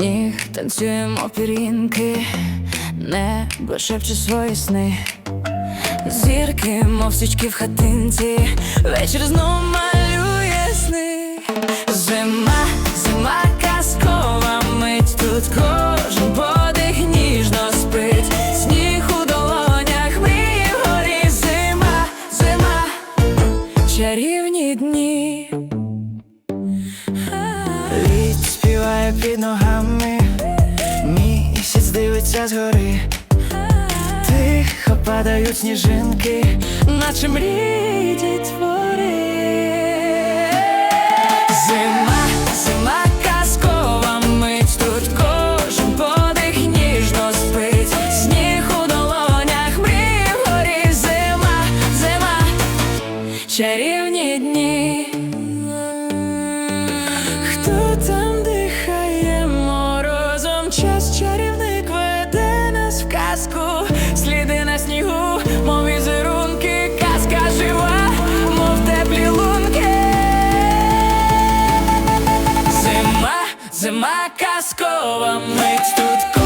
Сніг танцюємо пірінки, небо шепче свої сни. Зірки, мов свічки в хатинці, вечір знов малює сни. Зима, зима казкова мить, тут кожен подих ніжно спить. Сніг у долонях, мрії вгорі, зима, зима, чарівні дні. Місяць згори, тихо падають сніжинки, наче мрії твори. Зима, зима казкова мить, тут кожен подих ніжно спить. Сніг у долонях, вгорі, зима, зима, чарівні дні. Хто там дихає морозом? Час чарівник Зима, казкова мить тут.